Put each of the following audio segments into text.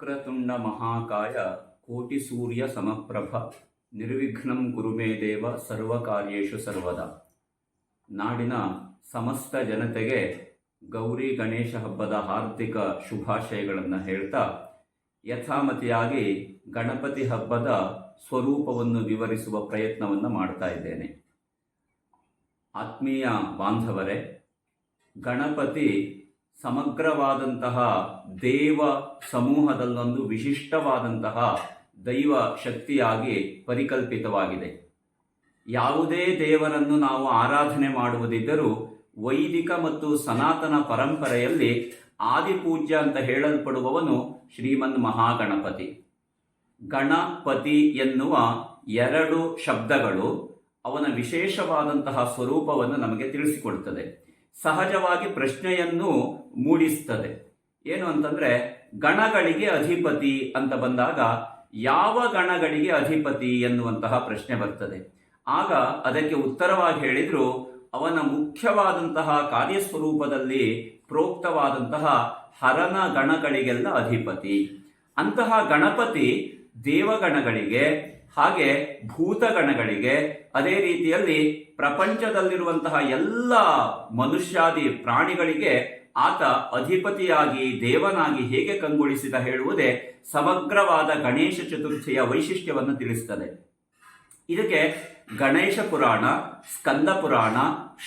ವಕ್ರತುಂಡ ಮಹಾಕಾಯ ಕೋಟಿ ಸೂರ್ಯ ಸಮಪ್ರಭ ನಿರ್ವಿಘ್ನಂ ಗುರು ಮೇ ದೇವ ಸರ್ವ ಕಾರ್ಯೇಷು ಸರ್ವದ. ನಾಡಿನ ಸಮಸ್ತ ಜನತೆಗೆ ಗೌರಿ ಗಣೇಶ ಹಬ್ಬದ ಹಾರ್ದಿಕ ಶುಭಾಶಯಗಳನ್ನು ಹೇಳ್ತಾ ಯಥಾಮತಿಯಾಗಿ ಗಣಪತಿ ಹಬ್ಬದ ಸ್ವರೂಪವನ್ನು ವಿವರಿಸುವ ಪ್ರಯತ್ನವನ್ನು ಮಾಡ್ತಾ ಇದ್ದೇನೆ. ಆತ್ಮೀಯ ಬಾಂಧವರೇ, ಗಣಪತಿ ಸಮಗ್ರವಾದಂತಹ ದೇವ ಸಮೂಹದಲ್ಲೊಂದು ವಿಶಿಷ್ಟವಾದಂತಹ ದೈವ ಶಕ್ತಿಯಾಗಿ ಪರಿಕಲ್ಪಿತವಾಗಿದೆ. ಯಾವುದೇ ದೇವರನ್ನು ನಾವು ಆರಾಧನೆ ಮಾಡುವುದಿದ್ದರೂ ವೈದಿಕ ಮತ್ತು ಸನಾತನ ಪರಂಪರೆಯಲ್ಲಿ ಆದಿಪೂಜ್ಯ ಅಂತ ಹೇಳಲ್ಪಡುವವನು ಶ್ರೀಮನ್ ಮಹಾಗಣಪತಿ. ಗಣಪತಿ ಎನ್ನುವ ಎರಡು ಶಬ್ದಗಳು ಅವನ ವಿಶೇಷವಾದಂತಹ ಸ್ವರೂಪವನ್ನು ನಮಗೆ ತಿಳಿಸಿಕೊಡುತ್ತದೆ. ಸಹಜವಾಗಿ ಪ್ರಶ್ನೆಯನ್ನು ಮೂಡಿಸ್ತದೆ. ಏನು ಅಂತಂದ್ರೆ, ಗಣಗಳಿಗೆ ಅಧಿಪತಿ ಅಂತ ಬಂದಾಗ ಯಾವ ಗಣಗಳಿಗೆ ಅಧಿಪತಿ ಎನ್ನುವಂತಹ ಪ್ರಶ್ನೆ ಬರ್ತದೆ. ಆಗ ಅದಕ್ಕೆ ಉತ್ತರವಾಗಿ ಹೇಳಿದ್ರು, ಅವನ ಮುಖ್ಯವಾದಂತಹ ಕಾರ್ಯಸ್ವರೂಪದಲ್ಲಿ ಪ್ರೋಕ್ತವಾದಂತಹ ಹರನ ಗಣಗಳಿಗೆಲ್ಲ ಅಧಿಪತಿ. ಅಂತಹ ಗಣಪತಿ ದೇವಗಣಗಳಿಗೆ ಹಾಗೆ ಭೂತಗಣಗಳಿಗೆ ಅದೇ ರೀತಿಯಲ್ಲಿ ಪ್ರಪಂಚದಲ್ಲಿರುವಂತಹ ಎಲ್ಲ ಮನುಷ್ಯಾದಿ ಪ್ರಾಣಿಗಳಿಗೆ ಆತ ಅಧಿಪತಿಯಾಗಿ, ದೇವನಾಗಿ ಹೇಗೆ ಕಂಗೊಳಿಸಿದ ಹೇಳುವುದೇ ಸಮಗ್ರವಾದ ಗಣೇಶ ಚತುರ್ಥಿಯ ವೈಶಿಷ್ಟ್ಯವನ್ನು ತಿಳಿಸುತ್ತದೆ ಇದಕ್ಕೆ ಗಣೇಶ ಪುರಾಣ, ಸ್ಕಂದ ಪುರಾಣ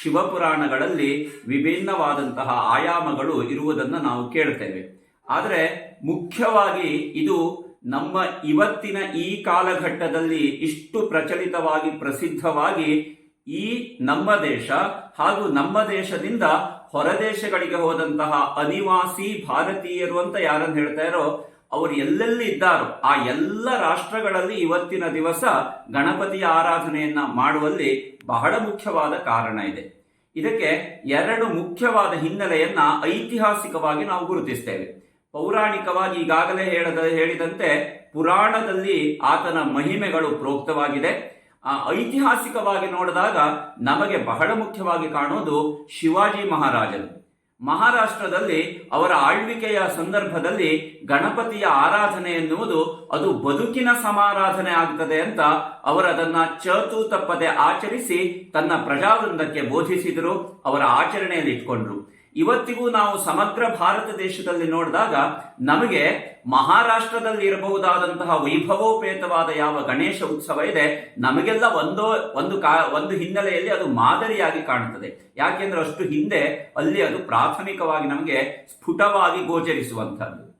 ಶಿವಪುರಾಣಗಳಲ್ಲಿ ವಿಭಿನ್ನವಾದಂತಹ ಆಯಾಮಗಳು ಇರುವುದನ್ನು ನಾವು ಕೇಳ್ತೇವೆ. ಆದರೆ ಮುಖ್ಯವಾಗಿ ಇದು ನಮ್ಮ ಇವತ್ತಿನ ಈ ಕಾಲಘಟ್ಟದಲ್ಲಿ ಇಷ್ಟು ಪ್ರಚಲಿತವಾಗಿ ಪ್ರಸಿದ್ಧವಾಗಿ ಈ ನಮ್ಮ ದೇಶ ಹಾಗೂ ನಮ್ಮ ದೇಶದಿಂದ ಹೊರದೇಶಗಳಿಗೆ ಹೋದಂತಹ ಅನಿವಾಸಿ ಭಾರತೀಯರು ಅಂತ ಯಾರನ್ನು ಹೇಳ್ತಾ ಇರೋ, ಅವರು ಎಲ್ಲೆಲ್ಲಿ ಇದ್ದಾರೋ, ಆ ಎಲ್ಲ ರಾಷ್ಟ್ರಗಳಲ್ಲಿ ಇವತ್ತಿನ ದಿವಸ ಗಣಪತಿಯ ಆರಾಧನೆಯನ್ನ ಮಾಡುವಲ್ಲಿ ಬಹಳ ಮುಖ್ಯವಾದ ಕಾರಣ ಇದೆ. ಇದಕ್ಕೆ ಎರಡು ಮುಖ್ಯವಾದ ಹಿನ್ನೆಲೆಯನ್ನ ಐತಿಹಾಸಿಕವಾಗಿ ನಾವು ಗುರುತಿಸ್ತೇವೆ. ಪೌರಾಣಿಕವಾಗಿ ಈಗಾಗಲೇ ಹೇಳದ, ಹೇಳಿದಂತೆ ಪುರಾಣದಲ್ಲಿ ಆತನ ಮಹಿಮೆಗಳು ಪ್ರೋಕ್ತವಾಗಿದೆ. ಆ, ಐತಿಹಾಸಿಕವಾಗಿ ನೋಡಿದಾಗ ನಮಗೆ ಬಹಳ ಮುಖ್ಯವಾಗಿ ಕಾಣುವುದು ಶಿವಾಜಿ ಮಹಾರಾಜರು. ಮಹಾರಾಷ್ಟ್ರದಲ್ಲಿ ಅವರ ಆಳ್ವಿಕೆಯ ಸಂದರ್ಭದಲ್ಲಿ ಗಣಪತಿಯ ಆರಾಧನೆ ಎನ್ನುವುದು ಅದು ಬದುಕಿನ ಸಮಾರಾಧನೆ ಆಗ್ತದೆ ಅಂತ ಅವರದನ್ನ ಚತು ತಪ್ಪದೆ ಆಚರಿಸಿ ತನ್ನ ಪ್ರಜಾವೃಂದಕ್ಕೆ ಬೋಧಿಸಿದರು, ಅವರ ಆಚರಣೆಯಲ್ಲಿ ಇಟ್ಕೊಂಡ್ರು. ಇವತ್ತಿಗೂ ನಾವು ಸಮಗ್ರ ಭಾರತ ದೇಶದಲ್ಲಿ ನೋಡಿದಾಗ ನಮಗೆ ಮಹಾರಾಷ್ಟ್ರದಲ್ಲಿ ಇರಬಹುದಾದಂತಹ ವೈಭವೋಪೇತವಾದ ಯಾವ ಗಣೇಶ ಉತ್ಸವ ಇದೆ, ನಮಗೆಲ್ಲ ಒಂದೋ, ಒಂದು ಕಾ, ಒಂದು ಹಿನ್ನೆಲೆಯಲ್ಲಿ ಅದು ಮಾದರಿಯಾಗಿ ಕಾಣುತ್ತದೆ. ಯಾಕೆಂದ್ರೆ ಅಷ್ಟು ಹಿಂದೆ ಅಲ್ಲಿ ಅದು ಪ್ರಾಥಮಿಕವಾಗಿ ನಮಗೆ ಸ್ಫುಟವಾಗಿ ಗೋಚರಿಸುವಂಥದ್ದು.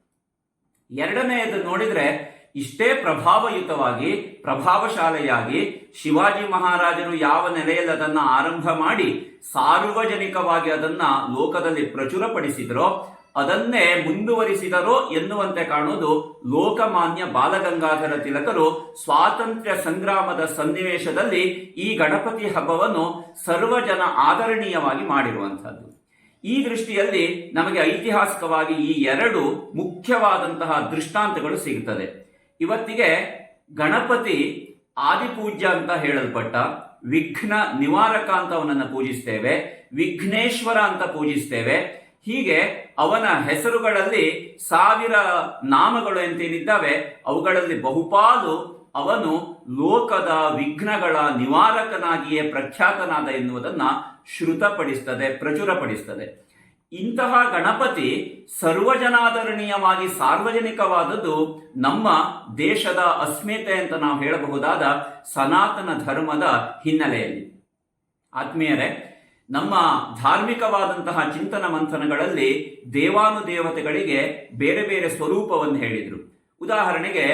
ಎರಡನೆಯದು ನೋಡಿದ್ರೆ ಇಷ್ಟೇ ಪ್ರಭಾವಯುತವಾಗಿ, ಪ್ರಭಾವಶಾಲೆಯಾಗಿ ಶಿವಾಜಿ ಮಹಾರಾಜರು ಯಾವ ನೆಲೆಯಲ್ಲಿ ಅದನ್ನು ಆರಂಭ ಮಾಡಿ ಸಾರ್ವಜನಿಕವಾಗಿ ಅದನ್ನ ಲೋಕದಲ್ಲಿ ಪ್ರಚುರಪಡಿಸಿದರೋ, ಅದನ್ನೇ ಮುಂದುವರಿಸಿದರೋ ಎನ್ನುವಂತೆ ಕಾಣುವುದು ಲೋಕಮಾನ್ಯ ಬಾಲಗಂಗಾಧರ ತಿಲಕರು ಸ್ವಾತಂತ್ರ್ಯ ಸಂಗ್ರಾಮದ ಸನ್ನಿವೇಶದಲ್ಲಿ ಈ ಗಣಪತಿ ಹಬ್ಬವನ್ನು ಸರ್ವಜನ ಆದರಣೀಯವಾಗಿ ಮಾಡಿರುವಂಥದ್ದು. ಈ ದೃಷ್ಟಿಯಲ್ಲಿ ನಮಗೆ ಐತಿಹಾಸಿಕವಾಗಿ ಈ ಎರಡು ಮುಖ್ಯವಾದಂತಹ ದೃಷ್ಟಾಂತಗಳು ಸಿಗುತ್ತದೆ ಇವತ್ತಿಗೆ ಗಣಪತಿ ಆದಿಪೂಜ್ಯ ಅಂತ ಹೇಳಲ್ಪಟ್ಟ ವಿಘ್ನ ನಿವಾರಕ ಅಂತ ಅವನನ್ನು ಪೂಜಿಸ್ತೇವೆ, ವಿಘ್ನೇಶ್ವರ ಅಂತ ಪೂಜಿಸ್ತೇವೆ. ಹೀಗೆ ಅವನ ಹೆಸರುಗಳಲ್ಲಿ ಸಾವಿರ ನಾಮಗಳು ಎಂತೇನಿದ್ದಾವೆ. ಅವುಗಳಲ್ಲಿ ಬಹುಪಾಲು ಅವನು ಲೋಕದ ವಿಘ್ನಗಳ ನಿವಾರಕನಾಗಿಯೇ ಪ್ರಖ್ಯಾತನಾದ ಎನ್ನುವುದನ್ನು ಶ್ರುತಪಡಿಸ್ತದೆ, ಪ್ರಚುರಪಡಿಸ್ತದೆ. ಇಂತಹ ಗಣಪತಿ ಸರ್ವಜನಾದರಣೀಯವಾಗಿ ಸಾರ್ವಜನಿಕವಾದದ್ದು ನಮ್ಮ ದೇಶದ ಅಸ್ಮಿತೆ ಅಂತ ನಾವು ಹೇಳಬಹುದಾದ ಸನಾತನ ಧರ್ಮದ ಹಿನ್ನೆಲೆಯಲ್ಲಿ. ಆತ್ಮೀಯರೇ, ನಮ್ಮ ಧಾರ್ಮಿಕವಾದಂತಹ ಚಿಂತನ ಮಂಥನಗಳಲ್ಲಿ ದೇವಾನುದೇವತೆಗಳಿಗೆ ಬೇರೆ ಬೇರೆ ಸ್ವರೂಪವನ್ನು ಹೇಳಿದರು. ಉದಾಹರಣೆಗೆ,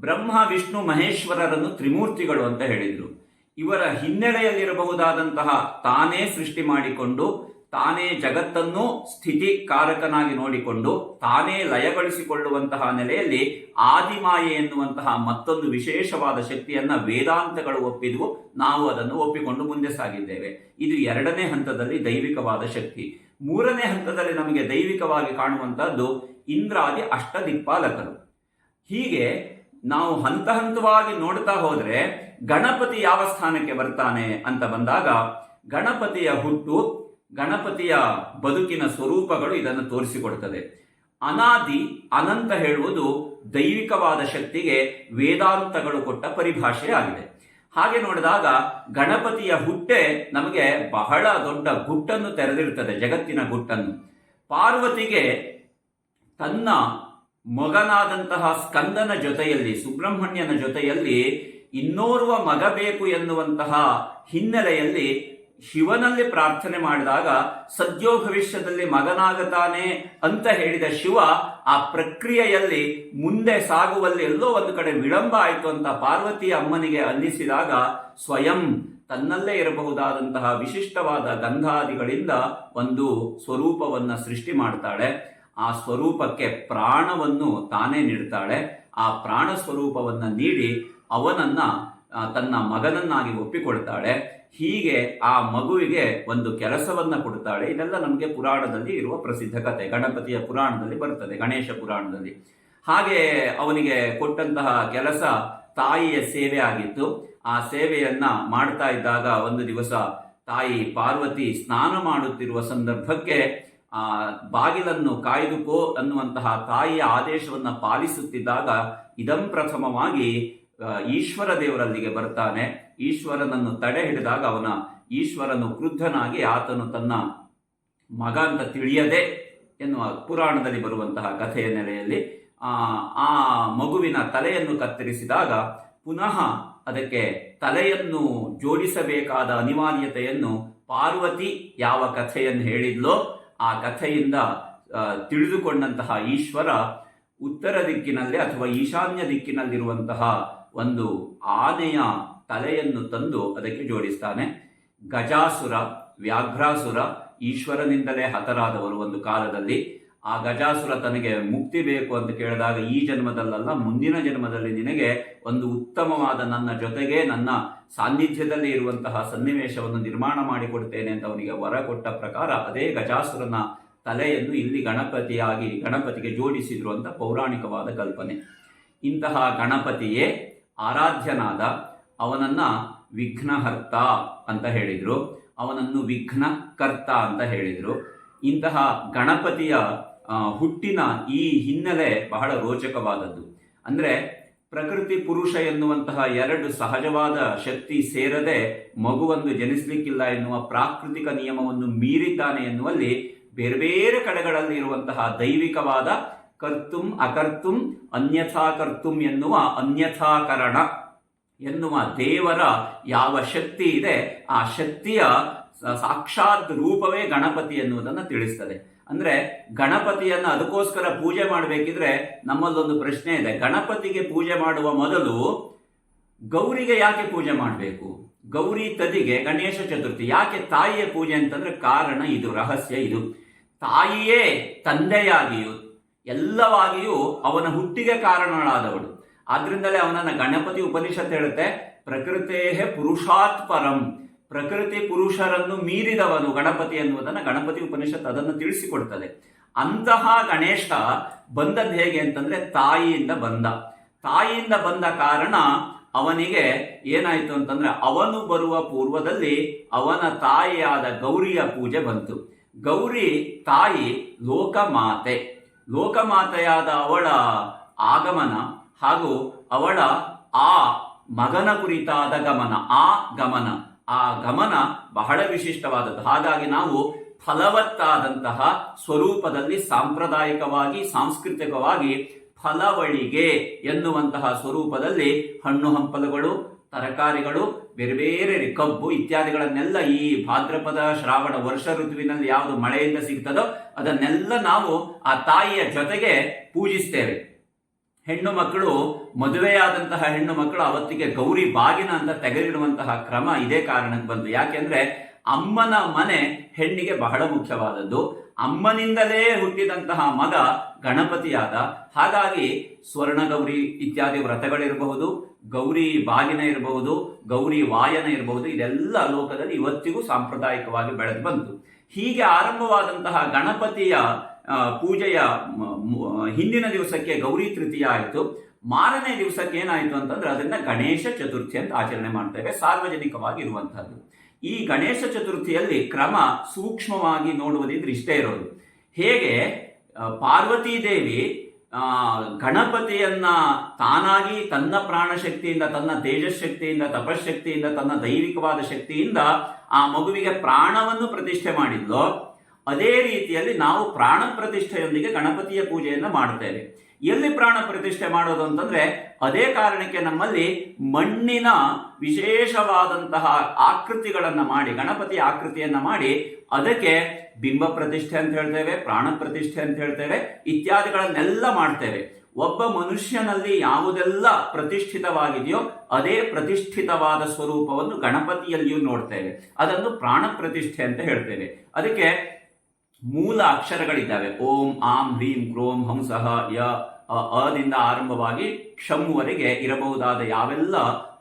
ಬ್ರಹ್ಮ, ವಿಷ್ಣು, ಮಹೇಶ್ವರರನ್ನು ತ್ರಿಮೂರ್ತಿಗಳು ಅಂತ ಹೇಳಿದರು. ಇವರ ಹಿನ್ನೆಲೆಯಲ್ಲಿರಬಹುದಾದಂತಹ ತಾನೇ ಸೃಷ್ಟಿ ಮಾಡಿಕೊಂಡು ತಾನೇ ಜಗತ್ತನ್ನು ಸ್ಥಿತಿಕಾರಕನಾಗಿ ನೋಡಿಕೊಂಡು ತಾನೇ ಲಯಗೊಳಿಸಿಕೊಳ್ಳುವಂತಹ ನೆಲೆಯಲ್ಲಿ ಆದಿಮಾಯೆ ಎನ್ನುವಂತಹ ಮತ್ತೊಂದು ವಿಶೇಷವಾದ ಶಕ್ತಿಯನ್ನ ವೇದಾಂತಗಳು ಒಪ್ಪಿದ್ವು. ನಾವು ಅದನ್ನು ಒಪ್ಪಿಕೊಂಡು ಮುಂದೆ ಸಾಗಿದ್ದೇವೆ. ಇದು ಎರಡನೇ ಹಂತದಲ್ಲಿ ದೈವಿಕವಾದ ಶಕ್ತಿ. ಮೂರನೇ ಹಂತದಲ್ಲಿ ನಮಗೆ ದೈವಿಕವಾಗಿ ಕಾಣುವಂತಹದ್ದು ಇಂದ್ರಾದಿ ಅಷ್ಟದಿಕ್ಪಾಲಕರು. ಹೀಗೆ ನಾವು ಹಂತ ಹಂತವಾಗಿ ನೋಡ್ತಾ ಹೋದ್ರೆ ಗಣಪತಿ ಯಾವ ಸ್ಥಾನಕ್ಕೆ ಬರ್ತಾನೆ ಅಂತ ಬಂದಾಗ ಗಣಪತಿಯ ಹುಟ್ಟು ಗಣಪತಿಯ ಬದುಕಿನ ಸ್ವರೂಪಗಳು ಇದನ್ನು ತೋರಿಸಿಕೊಡ್ತದೆ ಅನಾದಿ, ಅನಂತ ಹೇಳುವುದು ದೈವಿಕವಾದ ಶಕ್ತಿಗೆ ವೇದಾಂತಗಳು ಕೊಟ್ಟ ಪರಿಭಾಷೆ ಆಗಿದೆ. ಹಾಗೆ ನೋಡಿದಾಗ ಗಣಪತಿಯ ಹುಟ್ಟೆ ನಮಗೆ ಬಹಳ ದೊಡ್ಡ ಗುಟ್ಟನ್ನು ತೆರೆದಿರುತ್ತದೆ, ಜಗತ್ತಿನ ಗುಟ್ಟನ್ನು. ಪಾರ್ವತಿಗೆ ತನ್ನ ಮಗನಾದಂತಹ ಸ್ಕಂದನ ಜೊತೆಯಲ್ಲಿ, ಸುಬ್ರಹ್ಮಣ್ಯನ ಜೊತೆಯಲ್ಲಿ ಇನ್ನೋರ್ವ ಮಗ ಬೇಕು ಎನ್ನುವಂತಹ ಹಿನ್ನೆಲೆಯಲ್ಲಿ ಶಿವನಲ್ಲಿ ಪ್ರಾರ್ಥನೆ ಮಾಡಿದಾಗ ಸದ್ಯೋ ಭವಿಷ್ಯದಲ್ಲಿ ಮಗನಾಗತಾನೆ ಅಂತ ಹೇಳಿದ ಶಿವ ಆ ಪ್ರಕ್ರಿಯೆಯಲ್ಲಿ ಮುಂದೆ ಸಾಗುವಲ್ಲಿ ಎಲ್ಲೋ ಒಂದು ಕಡೆ ವಿಳಂಬ ಆಯಿತು ಅಂತ ಪಾರ್ವತಿ ಅಮ್ಮನಿಗೆ ಅನ್ನಿಸಿದಾಗ ಸ್ವಯಂ ತನ್ನಲ್ಲೇ ಇರಬಹುದಾದಂತಹ ವಿಶಿಷ್ಟವಾದ ಗಂಧಾದಿಗಳಿಂದ ಒಂದು ಸ್ವರೂಪವನ್ನು ಸೃಷ್ಟಿ ಮಾಡ್ತಾಳೆ. ಆ ಸ್ವರೂಪಕ್ಕೆ ಪ್ರಾಣವನ್ನು ತಾನೇ ನೀಡ್ತಾಳೆ. ಆ ಪ್ರಾಣ ಸ್ವರೂಪವನ್ನು ನೀಡಿ ಅವನನ್ನ ತನ್ನ ಮಗನನ್ನಾಗಿ ಒಪ್ಪಿಕೊಳ್ತಾಳೆ. ಹೀಗೆ ಆ ಮಗುವಿಗೆ ಒಂದು ಕೆಲಸವನ್ನ ಕೊಡ್ತಾಳೆ. ಇದೆಲ್ಲ ನಮಗೆ ಪುರಾಣದಲ್ಲಿ ಇರುವ ಪ್ರಸಿದ್ಧ ಕಥೆ ಗಣಪತಿಯ ಪುರಾಣದಲ್ಲಿ ಬರ್ತದೆ ಗಣೇಶ ಪುರಾಣದಲ್ಲಿ. ಹಾಗೆ ಅವನಿಗೆ ಕೊಟ್ಟಂತಹ ಕೆಲಸ ತಾಯಿಯ ಸೇವೆ ಆಗಿತ್ತು. ಆ ಸೇವೆಯನ್ನ ಮಾಡ್ತಾ ಇದ್ದಾಗ ಒಂದು ದಿವಸ ತಾಯಿ ಪಾರ್ವತಿ ಸ್ನಾನ ಮಾಡುತ್ತಿರುವ ಸಂದರ್ಭಕ್ಕೆ, ಆ, ಬಾಗಿಲನ್ನು ಕಾಯ್ದುಕೋ ಅನ್ನುವಂತಹ ತಾಯಿಯ ಆದೇಶವನ್ನ ಪಾಲಿಸುತ್ತಿದ್ದಾಗ ಇದಂ ಪ್ರಥಮವಾಗಿ ಈಶ್ವರ ದೇವರಲ್ಲಿಗೆ ಬರ್ತಾನೆ. ಈಶ್ವರನನ್ನು ತಡೆ ಹಿಡಿದಾಗ ಅವನ ಈಶ್ವರನು ಕ್ರುದ್ಧನಾಗಿ ಆತನು ತನ್ನ ಮಗ ಅಂತ ತಿಳಿಯದೆ ಎನ್ನುವ ಪುರಾಣದಲ್ಲಿ ಬರುವಂತಹ ಕಥೆಯ ನೆಲೆಯಲ್ಲಿ, ಆ ಮಗುವಿನ ತಲೆಯನ್ನು ಕತ್ತರಿಸಿದಾಗ ಪುನಃ ಅದಕ್ಕೆ ತಲೆಯನ್ನು ಜೋಡಿಸಬೇಕಾದ ಅನಿವಾರ್ಯತೆಯನ್ನು ಪಾರ್ವತಿ ಯಾವ ಕಥೆಯನ್ನು ಹೇಳಿದ್ಲೋ ಆ ಕಥೆಯಿಂದ ತಿಳಿದುಕೊಂಡಂತಹ ಈಶ್ವರ ಉತ್ತರ ದಿಕ್ಕಿನಲ್ಲಿ ಅಥವಾ ಈಶಾನ್ಯ ದಿಕ್ಕಿನಲ್ಲಿರುವಂತಹ ಒಂದು ಆನೆಯ ತಲೆಯನ್ನು ತಂದು ಅದಕ್ಕೆ ಜೋಡಿಸ್ತಾನೆ. ಗಜಾಸುರ, ವ್ಯಾಘ್ರಾಸುರ ಈಶ್ವರನಿಂದಲೇ ಹತರಾದವರು ಒಂದು ಕಾಲದಲ್ಲಿ. ಆ ಗಜಾಸುರ ತನಗೆ ಮುಕ್ತಿ ಬೇಕು ಅಂತ ಕೇಳಿದಾಗ ಈ ಜನ್ಮದಲ್ಲಲ್ಲ, ಮುಂದಿನ ಜನ್ಮದಲ್ಲಿ ನಿನಗೆ ಒಂದು ಉತ್ತಮವಾದ ನನ್ನ ಜೊತೆಗೆ ನನ್ನ ಸಾನ್ನಿಧ್ಯದಲ್ಲಿ ಇರುವಂತಹ ಸನ್ನಿವೇಶವನ್ನು ನಿರ್ಮಾಣ ಮಾಡಿಕೊಡ್ತೇನೆ ಅಂತ ಅವನಿಗೆ ವರ ಕೊಟ್ಟ ಪ್ರಕಾರ ಅದೇ ಗಜಾಸುರನ ತಲೆಯನ್ನು ಇಲ್ಲಿ ಗಣಪತಿಯಾಗಿ, ಗಣಪತಿಗೆ ಜೋಡಿಸಿದ್ರು ಅಂತ ಪೌರಾಣಿಕವಾದ ಕಲ್ಪನೆ. ಇಂತಹ ಗಣಪತಿಯೇ ಆರಾಧ್ಯನಾದ ಅವನನ್ನ ವಿಘ್ನಹರ್ತ ಅಂತ ಹೇಳಿದರು. ಅವನನ್ನು ವಿಘ್ನಕರ್ತ ಅಂತ ಹೇಳಿದರು. ಇಂತಹ ಗಣಪತಿಯ ಹುಟ್ಟಿನ ಈ ಹಿನ್ನೆಲೆ ಬಹಳ ರೋಚಕವಾದದ್ದು. ಅಂದ್ರೆ ಪ್ರಕೃತಿ ಪುರುಷ ಎನ್ನುವಂತಹ ಎರಡು ಸಹಜವಾದ ಶಕ್ತಿ ಸೇರದೆ ಮಗುವನ್ನು ಜನಿಸಲಿಕ್ಕಿಲ್ಲ ಎನ್ನುವ ಪ್ರಾಕೃತಿಕ ನಿಯಮವನ್ನು ಮೀರಿದ್ದಾನೆ ಎನ್ನುವಲ್ಲಿ ಬೇರೆ ಬೇರೆ ಕಡೆಗಳಲ್ಲಿ ಇರುವಂತಹ ದೈವಿಕವಾದ ಕರ್ತುಂ ಅಕರ್ತುಂ ಅನ್ಯಥಾ ಕರ್ತುಂ ಎನ್ನುವ ಅನ್ಯಥಾಕರಣ ಎನ್ನುವ ದೇವರ ಯಾವ ಶಕ್ತಿ ಇದೆ, ಆ ಶಕ್ತಿಯ ಸಾಕ್ಷಾತ್ ರೂಪವೇ ಗಣಪತಿ ಎನ್ನುವುದನ್ನು ತಿಳಿಸ್ತದೆ. ಅಂದ್ರೆ ಗಣಪತಿಯನ್ನು ಅದಕ್ಕೋಸ್ಕರ ಪೂಜೆ ಮಾಡಬೇಕಿದ್ರೆ ನಮ್ಮಲ್ಲೊಂದು ಪ್ರಶ್ನೆ ಇದೆ. ಗಣಪತಿಗೆ ಪೂಜೆ ಮಾಡುವ ಮೊದಲು ಗೌರಿಗೆ ಯಾಕೆ ಪೂಜೆ ಮಾಡಬೇಕು? ಗೌರಿ ತದಿಗೆ, ಗಣೇಶ ಚತುರ್ಥಿ ಯಾಕೆ ತಾಯಿಯ ಪೂಜೆ ಅಂತಂದ್ರೆ ಕಾರಣ ಇದು, ರಹಸ್ಯ ಇದು. ತಾಯಿಯೇ ತಂದೆಯಾಗಿಯೂ ಎಲ್ಲವಾಗಿಯೂ ಅವನ ಹುಟ್ಟಿಗೆ ಕಾರಣಗಳಾದವಳು ಆದ್ರಿಂದಲೇ ಅವನನ್ನ ಗಣಪತಿ ಉಪನಿಷತ್ ಹೇಳುತ್ತೆ ಪ್ರಕೃತೇ ಪುರುಷಾತ್ ಪರಂ. ಪ್ರಕೃತಿ ಪುರುಷರನ್ನು ಮೀರಿದವನು ಗಣಪತಿ ಎನ್ನುವುದನ್ನ ಗಣಪತಿ ಉಪನಿಷತ್ ಅದನ್ನು ತಿಳಿಸಿಕೊಡ್ತದೆ. ಅಂತಹ ಗಣೇಶ ಬಂದದ್ದು ಹೇಗೆ ಅಂತಂದ್ರೆ ತಾಯಿಯಿಂದ ಬಂದ. ತಾಯಿಯಿಂದ ಬಂದ ಕಾರಣ ಅವನಿಗೆ ಏನಾಯ್ತು ಅಂತಂದ್ರೆ ಅವನು ಬರುವ ಪೂರ್ವದಲ್ಲಿ ಅವನ ತಾಯಿಯಾದ ಗೌರಿಯ ಪೂಜೆ ಬಂತು. ಗೌರಿ ತಾಯಿ ಲೋಕಮಾತೆ. ಲೋಕಮಾತೆಯಾದ ಅವಳ ಆಗಮನ ಹಾಗೂ ಅವಳ ಆ ಮಗನ ಕುರಿತಾದ ಗಮನ, ಆ ಗಮನ ಆ ಗಮನ ಬಹಳ ವಿಶಿಷ್ಟವಾದದ್ದು. ಹಾಗಾಗಿ ನಾವು ಫಲವತ್ತಾದಂತಹ ಸ್ವರೂಪದಲ್ಲಿ ಸಾಂಪ್ರದಾಯಿಕವಾಗಿ, ಸಾಂಸ್ಕೃತಿಕವಾಗಿ ಫಲವಳಿಗೆ ಎನ್ನುವಂತಹ ಸ್ವರೂಪದಲ್ಲಿ ಹಣ್ಣು ಹಂಪಲುಗಳು ತರಕಾರಿಗಳು, ಬೇರೆ ಬೇರೆ ಕಬ್ಬು ಇತ್ಯಾದಿಗಳನ್ನೆಲ್ಲ ಈ ಭಾದ್ರಪದ, ಶ್ರಾವಣ ವರ್ಷ ಋತುವಿನಲ್ಲಿ ಯಾವುದು ಮಳೆಯಿಂದ ಸಿಗ್ತದೋ ಅದನ್ನೆಲ್ಲ ನಾವು ಆ ತಾಯಿಯ ಜೊತೆಗೆ ಪೂಜಿಸ್ತೇವೆ. ಹೆಣ್ಣು ಮಕ್ಕಳು, ಮದುವೆಯಾದಂತಹ ಹೆಣ್ಣು ಮಕ್ಕಳು ಅವತ್ತಿಗೆ ಗೌರಿ ಬಾಗಿನ ಅಂತ ತೆಗೆದಿಡುವಂತಹ ಕ್ರಮ ಇದೇ ಕಾರಣಕ್ಕೆ ಬಂತು. ಯಾಕೆಂದ್ರೆ ಅಮ್ಮನ ಮನೆ ಹೆಣ್ಣಿಗೆ ಬಹಳ ಮುಖ್ಯವಾದದ್ದು. ಅಮ್ಮನಿಂದಲೇ ಹುಟ್ಟಿದಂತಹ ಮಗ ಗಣಪತಿಯಾದ. ಹಾಗಾಗಿ ಸ್ವರ್ಣಗೌರಿ ಇತ್ಯಾದಿ ವ್ರತಗಳಿರಬಹುದು ಗೌರಿ ಬಾಗಿನ ಇರಬಹುದು ಗೌರಿ ವಾಯನ ಇರಬಹುದು ಇದೆಲ್ಲ ಲೋಕದಲ್ಲಿ ಇವತ್ತಿಗೂ ಸಾಂಪ್ರದಾಯಿಕವಾಗಿ ಬೆಳೆದು ಬಂತು. ಹೀಗೆ ಆರಂಭವಾದಂತಹ ಗಣಪತಿಯ ಪೂಜೆಯ ಹಿಂದಿನ ದಿವಸಕ್ಕೆ ಗೌರಿ ತೃತೀಯ ಆಯಿತು. ಮಾರನೇ ದಿವಸಕ್ಕೆ ಏನಾಯಿತು ಅಂತಂದ್ರೆ ಅದನ್ನ ಗಣೇಶ ಚತುರ್ಥಿ ಅಂತ ಆಚರಣೆ ಮಾಡ್ತೇವೆ, ಸಾರ್ವಜನಿಕವಾಗಿ ಇರುವಂತಹದ್ದು. ಈ ಗಣೇಶ ಚತುರ್ಥಿಯಲ್ಲಿ ಕ್ರಮ ಸೂಕ್ಷ್ಮವಾಗಿ ನೋಡುವುದಿದ್ರೆ ಇಷ್ಟೇ ಇರೋದು. ಹೇಗೆ ಪಾರ್ವತಿ ದೇವಿ ಗಣಪತಿಯನ್ನ ತಾನಾಗಿ ತನ್ನ ಪ್ರಾಣಶಕ್ತಿಯಿಂದ, ತನ್ನ ತೇಜಶಕ್ತಿಯಿಂದ ತಪಶಕ್ತಿಯಿಂದ ತನ್ನ ದೈವಿಕವಾದ ಶಕ್ತಿಯಿಂದ ಆ ಮಗುವಿಗೆ ಪ್ರಾಣವನ್ನು ಪ್ರತಿಷ್ಠೆ ಮಾಡಿದ್ಲೋ. ಅದೇ ರೀತಿಯಲ್ಲಿ ನಾವು ಪ್ರಾಣ ಪ್ರತಿಷ್ಠೆಯೊಂದಿಗೆ ಗಣಪತಿಯ ಪೂಜೆಯನ್ನು ಮಾಡ್ತೇವೆ ಎಲ್ಲಿ ಪ್ರಾಣ ಪ್ರತಿಷ್ಠೆ ಮಾಡೋದು ಅಂತಂದ್ರೆ ಅದೇ ಕಾರಣಕ್ಕೆ ನಮ್ಮಲ್ಲಿ ಮಣ್ಣಿನ ವಿಶೇಷವಾದಂತಹ ಆಕೃತಿಗಳನ್ನು ಮಾಡಿ ಗಣಪತಿಯ ಆಕೃತಿಯನ್ನ ಮಾಡಿ ಅದಕ್ಕೆ ಬಿಂಬ ಪ್ರತಿಷ್ಠೆ ಅಂತ ಹೇಳ್ತೇವೆ, ಪ್ರಾಣ ಪ್ರತಿಷ್ಠೆ ಅಂತ ಹೇಳ್ತೇವೆ, ಇತ್ಯಾದಿಗಳನ್ನೆಲ್ಲ ಮಾಡ್ತೇವೆ. ಒಬ್ಬ ಮನುಷ್ಯನಲ್ಲಿ ಯಾವುದೆಲ್ಲ ಪ್ರತಿಷ್ಠಿತವಾಗಿದೆಯೋ ಅದೇ ಪ್ರತಿಷ್ಠಿತವಾದ ಸ್ವರೂಪವನ್ನು ಗಣಪತಿಯಲ್ಲಿಯೂ ನೋಡ್ತೇವೆ. ಅದನ್ನು ಪ್ರಾಣ ಪ್ರತಿಷ್ಠೆ ಅಂತ ಹೇಳ್ತೇವೆ. ಅದಕ್ಕೆ ಮೂಲ ಅಕ್ಷರಗಳಿದ್ದಾವೆ. ಓಂ, ಆಂ, ಹ್ರೀಂ, ಕ್ರೋಂ ಹಂಸಃ ಯ ಅದಿಂದ ಆರಂಭವಾಗಿ ಕ್ಷಮ್ವರೆಗೆ ಇರಬಹುದಾದ ಯಾವೆಲ್ಲ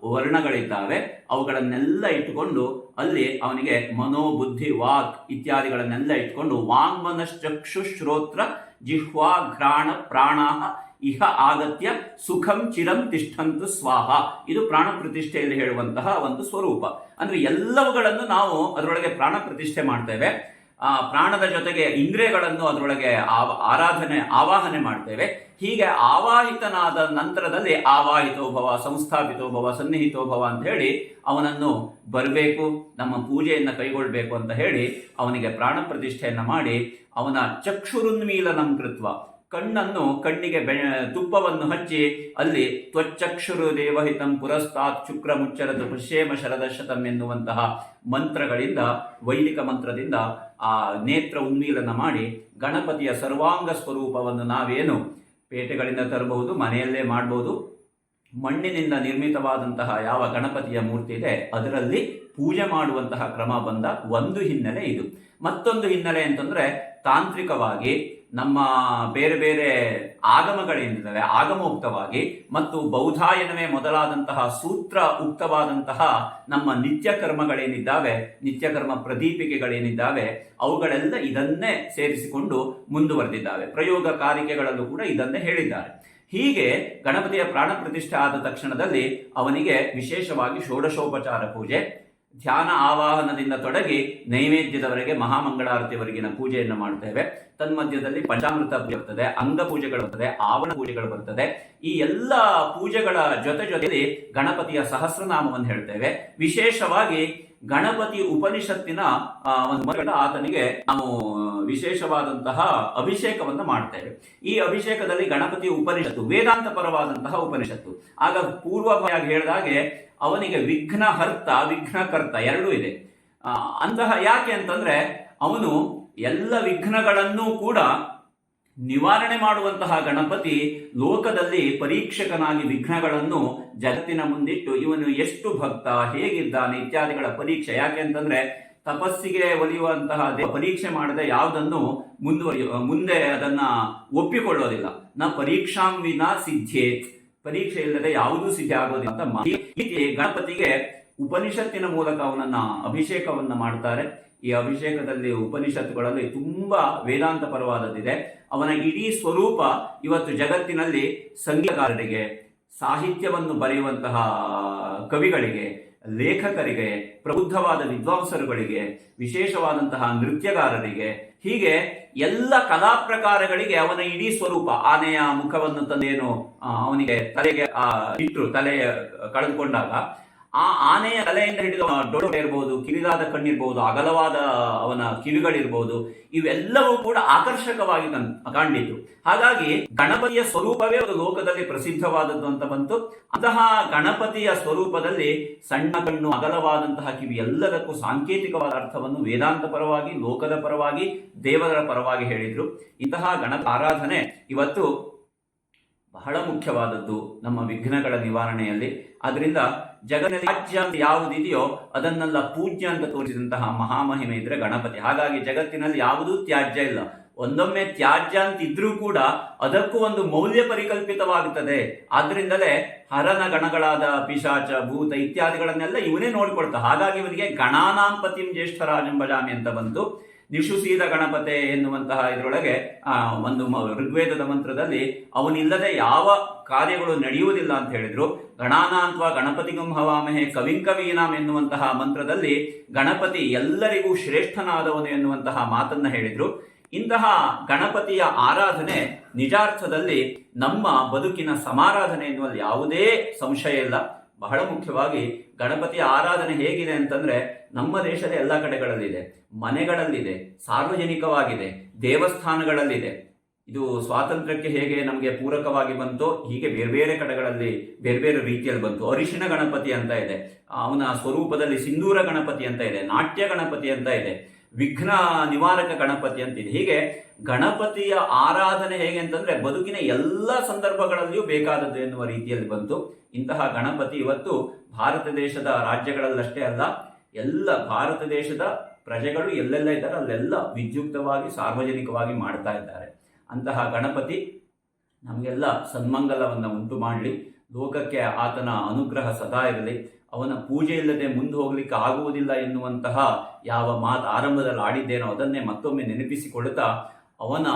ವರ್ಣಗಳಿದ್ದಾವೆ, ಅವುಗಳನ್ನೆಲ್ಲ ಇಟ್ಟುಕೊಂಡು ಅಲ್ಲಿ ಅವನಿಗೆ ಮನೋ ಬುದ್ಧಿ ವಾಕ್ ಇತ್ಯಾದಿಗಳನ್ನೆಲ್ಲ ಇಟ್ಕೊಂಡು ವಾಂಗ್ಮನಶ್ಚಕ್ಷು ಶ್ರೋತ್ರ ಜಿಹ್ವಾ ಘ್ರಾಣ ಪ್ರಾಣಾಹ ಇಹ ಆಗತ್ಯ ಸುಖಂ ಚಿರಂ ತಿಷ್ಠಂತು ಸ್ವಾಹ. ಇದು ಪ್ರಾಣ ಪ್ರತಿಷ್ಠೆಯಲ್ಲಿ ಹೇಳುವಂತಹ ಒಂದು ಸ್ವರೂಪ. ಅಂದ್ರೆ ಎಲ್ಲವುಗಳನ್ನು ನಾವು ಅದರೊಳಗೆ ಪ್ರಾಣ ಪ್ರತಿಷ್ಠೆ ಮಾಡ್ತೇವೆ. ಆ ಪ್ರಾಣದ ಜೊತೆಗೆ ಇಂದ್ರಿಯಗಳನ್ನು ಅದರೊಳಗೆ ಆರಾಧನೆ, ಆವಾಹನೆ ಮಾಡ್ತೇವೆ. ಹೀಗೆ ಆವಾಹಿತನಾದ ನಂತರದಲ್ಲಿ ಆವಾಹಿತೋಭವ ಸಂಸ್ಥಾಪಿತೋಭವ ಸನ್ನಿಹಿತೋಭವ ಅಂತ ಹೇಳಿ ಅವನನ್ನು ಬರಬೇಕು, ನಮ್ಮ ಪೂಜೆಯನ್ನು ಕೈಗೊಳ್ಳಬೇಕು ಅಂತ ಹೇಳಿ ಅವನಿಗೆ ಪ್ರಾಣ ಪ್ರತಿಷ್ಠೆಯನ್ನು ಮಾಡಿ ಅವನ ಚಕ್ಷುರುನ್ಮೀಲನಂ ಕೃತ್ವ. ಕಣ್ಣನ್ನು ಕಣ್ಣಿಗೆ ಬೆ, ತುಪ್ಪವನ್ನು ಹಚ್ಚಿ ಅಲ್ಲಿ ತ್ವಚ್ಚಕ್ಷುರು ದೇವಹಿತಂ ಪುರಸ್ತಾತ್ ಶುಕ್ರ ಮುಚ್ಚರದ ಶರದ ಶತಂ ಎನ್ನುವಂತಹ ಮಂತ್ರಗಳಿಂದ, ವೈದಿಕ ಮಂತ್ರದಿಂದ ಆ ನೇತ್ರ ಉನ್ಮೀಲನ ಮಾಡಿ ಗಣಪತಿಯ ಸರ್ವಾಂಗ ಸ್ವರೂಪವನ್ನು ನಾವೇನು ಪೇಟೆಗಳಿಂದ ತರಬಹುದು, ಮನೆಯಲ್ಲೇ ಮಾಡಬಹುದು ಮಣ್ಣಿನಿಂದ ನಿರ್ಮಿತವಾದಂತಹ ಯಾವ ಗಣಪತಿಯ ಮೂರ್ತಿ ಇದೆ, ಅದರಲ್ಲಿ ಪೂಜೆ ಮಾಡುವಂತಹ ಕ್ರಮ ಬಂದ ಒಂದು ಹಿನ್ನೆಲೆ ಇದು. ಮತ್ತೊಂದು ಹಿನ್ನೆಲೆ ಅಂತಂದ್ರೆ ತಾಂತ್ರಿಕವಾಗಿ ನಮ್ಮ ಬೇರೆ ಬೇರೆ ಆಗಮಗಳೇನಿದ್ದಾವೆ ಆಗಮ ಉಕ್ತವಾಗಿ ಮತ್ತು ಬೌಧಾಯನವೇ ಮೊದಲಾದಂತಹ ಸೂತ್ರ ಉಕ್ತವಾದಂತಹ ನಮ್ಮ ನಿತ್ಯ ಕರ್ಮಗಳೇನಿದ್ದಾವೆ, ನಿತ್ಯ ಕರ್ಮ ಪ್ರದೀಪಿಕೆಗಳೇನಿದ್ದಾವೆ, ಅವುಗಳೆಲ್ಲ ಇದನ್ನೇ ಸೇರಿಸಿಕೊಂಡು ಮುಂದುವರೆದಿದ್ದಾವೆ. ಪ್ರಯೋಗ ಕಾರಿಕೆಗಳಲ್ಲೂ ಕೂಡ ಇದನ್ನೇ ಹೇಳಿದ್ದಾರೆ. ಹೀಗೆ ಗಣಪತಿಯ ಪ್ರಾಣ ಪ್ರತಿಷ್ಠೆ ಆದ ತಕ್ಷಣದಲ್ಲಿ ಅವನಿಗೆ ವಿಶೇಷವಾಗಿ ಷೋಡಶೋಪಚಾರ ಪೂಜೆ ಧ್ಯಾನ ಆವಾಹನದಿಂದ ತೊಡಗಿ ನೈವೇದ್ಯದವರೆಗೆ ಮಹಾಮಂಗಳಾರತಿವರೆಗಿನ ಪೂಜೆಯನ್ನು ಮಾಡ್ತೇವೆ ತನ್ಮಧ್ಯದಲ್ಲಿ ಪಂಚಾಮೃತ ಬರ್ತದೆ, ಅಂಗ ಪೂಜೆಗಳು ಬರ್ತದೆ, ಆವರಣ ಪೂಜೆಗಳು ಬರ್ತದೆ. ಈ ಎಲ್ಲ ಪೂಜೆಗಳ ಜೊತೆ ಜೊತೆಯಲ್ಲಿ ಗಣಪತಿಯ ಸಹಸ್ರನಾಮವನ್ನು ಹೇಳ್ತೇವೆ. ವಿಶೇಷವಾಗಿ ಗಣಪತಿ ಉಪನಿಷತ್ತಿನ ಒಂದು ಆತನಿಗೆ ನಾವು ವಿಶೇಷವಾದಂತಹ ಅಭಿಷೇಕವನ್ನು ಮಾಡ್ತೇವೆ. ಈ ಅಭಿಷೇಕದಲ್ಲಿ ಗಣಪತಿ ಉಪನಿಷತ್ತು, ವೇದಾಂತ ಪರವಾದಂತಹ ಉಪನಿಷತ್ತು. ಆಗ ಪೂರ್ವಭಾಗಿ ಹೇಳಿದಾಗೆ, ಅವನಿಗೆ ವಿಘ್ನಹರ್ತ ವಿಘ್ನಕರ್ತ ಎರಡೂ ಇದೆ. ಅಂತಹ ಯಾಕೆ ಅಂತಂದ್ರೆ, ಅವನು ಎಲ್ಲ ವಿಘ್ನಗಳನ್ನೂ ಕೂಡ ನಿವಾರಣೆ ಮಾಡುವಂತಹ ಗಣಪತಿ ಲೋಕದಲ್ಲಿ ಪರೀಕ್ಷಕನಾಗಿ ವಿಘ್ನಗಳನ್ನು ಜಗತ್ತಿನ ಮುಂದಿಟ್ಟು ಇವನು ಎಷ್ಟು ಭಕ್ತ, ಹೇಗಿದ್ದಾನೆ ಇತ್ಯಾದಿಗಳ ಪರೀಕ್ಷೆ. ಯಾಕೆ ಅಂತಂದ್ರೆ ತಪಸ್ಸಿಗೆ ಒಲಿಯುವಂತಹ ಪರೀಕ್ಷೆ ಮಾಡದೆ ಯಾವುದನ್ನು ಮುಂದುವರಿಯ ಮುಂದೆ ಅದನ್ನ ಒಪ್ಪಿಕೊಳ್ಳೋದಿಲ್ಲ. ನ ಪರೀಕ್ಷಾಂ ವಿನಾ ಸಿದ್ಧೆ ಪರೀಕ್ಷೆ ಇಲ್ಲದೆ ಯಾವುದೂ ಸಿದ್ಧ ಆಗೋದಿಲ್ಲ ಅಂತ ಗಣಪತಿಗೆ ಉಪನಿಷತ್ತಿನ ಮೂಲಕ ಅವನನ್ನ ಅಭಿಷೇಕವನ್ನ ಮಾಡ್ತಾರೆ. ಈ ಅಭಿಷೇಕದಲ್ಲಿ ಉಪನಿಷತ್ತುಗಳಲ್ಲಿ ತುಂಬಾ ವೇದಾಂತ ಪರವಾದದ್ದಿದೆ ಅವನ ಇಡೀ ಸ್ವರೂಪ ಇವತ್ತು ಜಗತ್ತಿನಲ್ಲಿ ಸಂಗೀತಗಾರರಿಗೆ ಸಾಹಿತ್ಯವನ್ನು ಬರೆಯುವಂತಹ ಕವಿಗಳಿಗೆ ಲೇಖಕರಿಗೆ ಪ್ರಬುದ್ಧವಾದ ವಿದ್ವಾಂಸರುಗಳಿಗೆ ವಿಶೇಷವಾದಂತಹ ನೃತ್ಯಗಾರರಿಗೆ ಹೀಗೆ ಎಲ್ಲ ಕಲಾ ಪ್ರಕಾರಗಳಿಗೆ ಅವನ ಇಡೀ ಸ್ವರೂಪ ಆನೆಯ ಮುಖವನ್ನು ತಂದೇನು ಅವನಿಗೆ ತಲೆಗೆ ಆ, ಇಟ್ರು ತಲೆ ಕಳೆದುಕೊಂಡಾಗ ಆ ಆನೆಯ ತಲೆಯಿಂದ ಹಿಡಿದು ಡೊಳ್ಳು ಇರಬಹುದು ಕಿರಿದಾದ ಕಣ್ಣಿರ್ಬೋದು, ಅಗಲವಾದ ಅವನ ಕಿವಿಗಳಿರ್ಬೋದು, ಇವೆಲ್ಲವೂ ಕೂಡ ಆಕರ್ಷಕವಾಗಿ ಕಂಡಿತು. ಹಾಗಾಗಿ ಗಣಪತಿಯ ಸ್ವರೂಪವೇ ಒಂದು ಲೋಕದಲ್ಲಿ ಪ್ರಸಿದ್ಧವಾದದ್ದು ಅಂತ ಬಂತು. ಅಂತಹ ಗಣಪತಿಯ ಸ್ವರೂಪದಲ್ಲಿ ಸಣ್ಣ ಕಣ್ಣು, ಅಗಲವಾದಂತಹ ಕಿವಿ ಎಲ್ಲದಕ್ಕೂ ಸಾಂಕೇತಿಕವಾದ ಅರ್ಥವನ್ನು ವೇದಾಂತ ಪರವಾಗಿ, ಲೋಕದ ಪರವಾಗಿ, ದೇವರ ಪರವಾಗಿ ಹೇಳಿದ್ರು. ಇಂತಹ ಗಣಪ ಆರಾಧನೆ ಇವತ್ತು ಬಹಳ ಮುಖ್ಯವಾದದ್ದು ನಮ್ಮ ವಿಘ್ನಗಳ ನಿವಾರಣೆಯಲ್ಲಿ. ಅದರಿಂದ ಜಗನ ಅಂತ ಯಾವುದಿದೆಯೋ ಅದನ್ನೆಲ್ಲ ಪೂಜ್ಯ ಅಂತ ತೋರಿಸಿದಂತಹ ಮಹಾಮಹಿಮೆ ಇದ್ರೆ ಗಣಪತಿ. ಹಾಗಾಗಿ ಜಗತ್ತಿನಲ್ಲಿ ಯಾವುದೂ ತ್ಯಾಜ್ಯ ಇಲ್ಲ. ಒಂದೊಮ್ಮೆ ತ್ಯಾಜ್ಯ ಅಂತ ಇದ್ರೂ ಕೂಡ ಅದಕ್ಕೂ ಒಂದು ಮೌಲ್ಯ ಪರಿಕಲ್ಪಿತವಾಗುತ್ತದೆ. ಆದ್ರಿಂದಲೇ ಹರನ ಗಣಗಳಾದ ಪಿಶಾಚ, ಭೂತ ಇತ್ಯಾದಿಗಳನ್ನೆಲ್ಲ ಇವನೇ ನೋಡ್ಕೊಳ್ತಾ. ಹಾಗಾಗಿ ಇವನಿಗೆ ಗಣಾನಾಂಪತಿಂ ಜ್ಯೇಷ್ಠರಾಜಂ ಭಜಾಮಿ ಅಂತ ಬಂತು ನಿಶುಸೀದ ಗಣಪತೆ ಎನ್ನುವಂತಹ ಇದರೊಳಗೆ, ಆ, ಒಂದು ಋಗ್ವೇದದ ಮಂತ್ರದಲ್ಲಿ ಅವನಿಲ್ಲದೆ ಯಾವ ಕಾರ್ಯಗಳು ನಡೆಯುವುದಿಲ್ಲ ಅಂತ ಹೇಳಿದ್ರು. ಗಣಾನಾಂತ್ವ ಗಣಪತಿಗಂ ಹವಾಮಹೆ ಕವಿಂಕವೀನಾಂ ಎನ್ನುವಂತಹ ಮಂತ್ರದಲ್ಲಿ ಗಣಪತಿ ಎಲ್ಲರಿಗೂ ಶ್ರೇಷ್ಠನಾದವನು ಎನ್ನುವಂತಹ ಮಾತನ್ನ ಹೇಳಿದ್ರು. ಇಂತಹ ಗಣಪತಿಯ ಆರಾಧನೆ ನಿಜಾರ್ಥದಲ್ಲಿ ನಮ್ಮ ಬದುಕಿನ ಸಮಾರಾಧನೆ ಎನ್ನುವಲ್ಲಿ ಯಾವುದೇ ಸಂಶಯ ಇಲ್ಲ. ಬಹಳ ಮುಖ್ಯವಾಗಿ ಗಣಪತಿಯ ಆರಾಧನೆ ಹೇಗಿದೆ ಅಂತಂದ್ರೆ ನಮ್ಮ ದೇಶದ ಎಲ್ಲ ಕಡೆಗಳಲ್ಲಿದೆ. ಮನೆಗಳಲ್ಲಿದೆ, ಸಾರ್ವಜನಿಕವಾಗಿದೆ, ದೇವಸ್ಥಾನಗಳಲ್ಲಿದೆ. ಇದು ಸ್ವಾತಂತ್ರ್ಯಕ್ಕೆ ಹೇಗೆ ನಮಗೆ ಪೂರಕವಾಗಿ ಬಂತೋ, ಹೀಗೆ ಬೇರೆ ಬೇರೆ ಕಡೆಗಳಲ್ಲಿ ಬೇರೆ ಬೇರೆ ರೀತಿಯಲ್ಲಿ ಬಂತು. ಅರಿಶಿನ ಗಣಪತಿ ಅಂತ ಇದೆ, ಅವನ ಸ್ವರೂಪದಲ್ಲಿ ಸಿಂಧೂರ ಗಣಪತಿ ಅಂತ ಇದೆ, ನಾಟ್ಯ ಗಣಪತಿ ಅಂತ ಇದೆ. ವಿಘ್ನ ನಿವಾರಕ ಗಣಪತಿ ಅಂತಿದೆ ಹೀಗೆ ಗಣಪತಿಯ ಆರಾಧನೆ ಹೇಗೆ ಅಂತಂದ್ರೆ ಬದುಕಿನ ಎಲ್ಲ ಸಂದರ್ಭಗಳಲ್ಲಿಯೂ ಬೇಕಾದದ್ದು ಎನ್ನುವ ರೀತಿಯಲ್ಲಿ ಬಂತು. ಇಂತಹ ಗಣಪತಿ ಇವತ್ತು ಭಾರತ ದೇಶದ ರಾಜ್ಯಗಳಲ್ಲಷ್ಟೇ ಅಲ್ಲ, ಎಲ್ಲ ಭಾರತ ದೇಶದ ಪ್ರಜೆಗಳು ಎಲ್ಲೆಲ್ಲ ಇದ್ದಾರೆ, ಅಲ್ಲೆಲ್ಲ ವಿದ್ಯುಕ್ತವಾಗಿ, ಸಾರ್ವಜನಿಕವಾಗಿ ಮಾಡ್ತಾ ಇದ್ದಾರೆ. ಅಂತಹ ಗಣಪತಿ ನಮಗೆಲ್ಲ ಸನ್ಮಂಗಲವನ್ನು ಉಂಟು ಮಾಡಲಿ. ಲೋಕಕ್ಕೆ ಆತನ ಅನುಗ್ರಹ ಸದಾ ಇರಲಿ. ಅವನ ಪೂಜೆ ಇಲ್ಲದೆ ಮುಂದೆ ಹೋಗ್ಲಿಕ್ಕೆ ಆಗುವುದಿಲ್ಲ ಎನ್ನುವಂತಹ ಯಾವ ಮಾತು ಆರಂಭದಲ್ಲಿ ಆಡಿದ್ದೇನೋ ಅದನ್ನೇ ಮತ್ತೊಮ್ಮೆ ನೆನಪಿಸಿಕೊಡುತ್ತಾ ಅವನ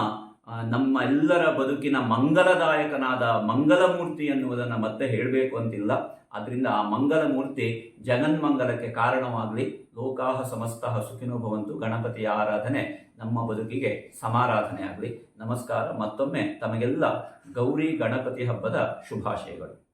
ನಮ್ಮ ಎಲ್ಲರ ಬದುಕಿನ ಮಂಗಲದಾಯಕನಾದ ಮಂಗಲಮೂರ್ತಿ ಎನ್ನುವುದನ್ನು ಮತ್ತೆ ಹೇಳಬೇಕು ಅಂತಿಲ್ಲ. ಆದ್ದರಿಂದ ಆ ಮಂಗಲಮೂರ್ತಿ ಜಗನ್ಮಂಗಲಕ್ಕೆ ಕಾರಣವಾಗಲಿ. ಲೋಕಾಹ ಸಮಸ್ತಃ ಸುಖಿನೋ ಭವಂತು. ಗಣಪತಿಯ ಆರಾಧನೆ ನಮ್ಮ ಬದುಕಿಗೆ ಸಮಾರಾಧನೆ ಆಗಲಿ ನಮಸ್ಕಾರ. ಮತ್ತೊಮ್ಮೆ ತಮಗೆಲ್ಲ ಗೌರಿ ಗಣಪತಿ ಹಬ್ಬದ ಶುಭಾಶಯಗಳು.